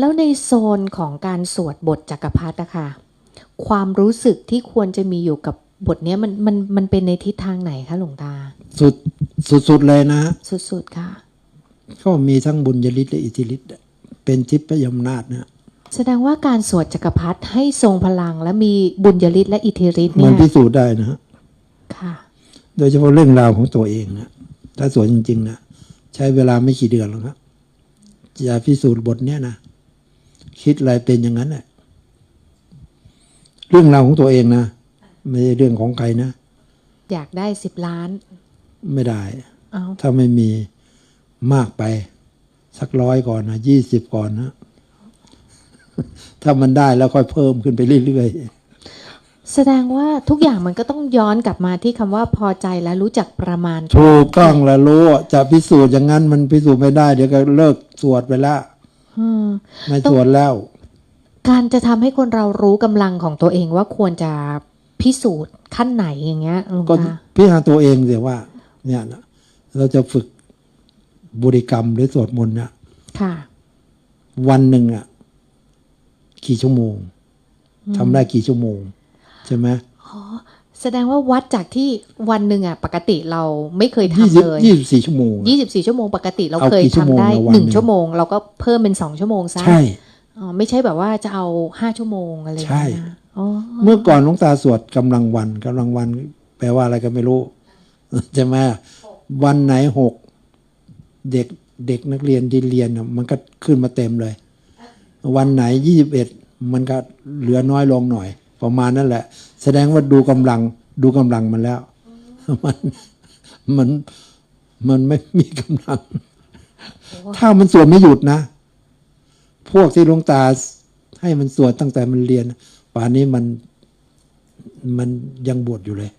แล้วในโซนของการสวดบทจักรพรรดิอะค่ะความรู้สึกที่ควรจะมีอยู่กับบทเนี้ยมันมันมันเป็นในทิศทางไหนคะหลวงตา สุดสุดๆเลยนะ สุดๆค่ะ ก็มีทั้งบุญยฤทธิ์และอิทธิฤทธิ์เป็นทิพยอำนาจนะแสดงว่าการสวดจักรพรรดิให้ทรงพลัง และมีบุญยฤทธิ์และอิทธิฤทธิ์มัเนี่นยพิสูจน์ได้นะฮะค่ะ โดยเฉพาะเรื่องราวของตัวเองนะถ้าสวนจริง ๆนะใช้เวลาไม่กี่เดือนหรอกครับจะพิสูจน์บทเนี้ยนะ คิดอะไรเป็นอย่างนั้นแหละเรื่องราวของตัวเองนะ ไม่ใช่เรื่องของใครนะ อยากได้สิบล้าน ไม่ได้เอาถ้าไม่มีมากไป สักร้อยก่อนนะยี่สิบก่อนนะ ถ้ามันได้แล้วค่อยเพิ่มขึ้นไปเรื่อยแสดงว่าทุกอย่างมันก็ต้องย้อนกลับมาที่คำว่าพอใจและรู้จักประมาณๆถูกต้องแล้วรู้จะพิสูจน์อย่างนั้นมันพิสูจน์ไม่ได้ เดี๋ยวก็เลิกสวดไปแล้วอืม ไม่สวดแล้ว การจะทำให้คนเรารู้กำลังของตัวเองว่าควรจะพิสูจน์ขั้นไหนอย่างเงี้ยหลวงก็ตาพิจารณาตัวเองเสียว่า เนี่ยนะเราจะฝึกบริกรรมหรือสวดมนต์เนี่ยค่ะ วันหนึ่งอะ กี่ชั่วโมงทำได้กี่ชั่วโมง ใช่ไหม แสดงว่าวัดจากที่วันหนึ่งอะปกติเราไม่เคยยี่ทำสิบเลยยี่สิบสี่ชั่วโมงอะยี่สิบสี่ชั่วโมงปกติเราเอาเคยกี่ชั่วทำโมงได้ละวันหนึ่งหนึ่งชั่วโมง เราก็เพิ่มเป็นสองชั่วโมงซะใช่อ๋อไม่ใช่แบบว่าจะเอาห้าชั่วโมงอะไรอย่างเงี้ยใช่นะอ๋อเมื่อก่อนหลวงตาสวดกำลังวันกำลังวัน แปลว่าอะไรก็ไม่รู้ใช่ไหมวันไหนหกเด็กเด็กนักเรียนที่เรียนน่ะมันก็ขึ้นมาเต็มเลย วันไหนยี่สิบเอ็ดมันก็เหลือน้อยลงหน่อย ประมาณนั่นแหละ แสดงว่าดูกำลัง ดูกำลังมันแล้ว มันมันมันไม่มีกำลัง ถ้ามันสวดไม่หยุดนะ พวกที่ลงตาให้มันสวดตั้งแต่มันเรียนป่านนี้มันมันยังบวชอยู่เลย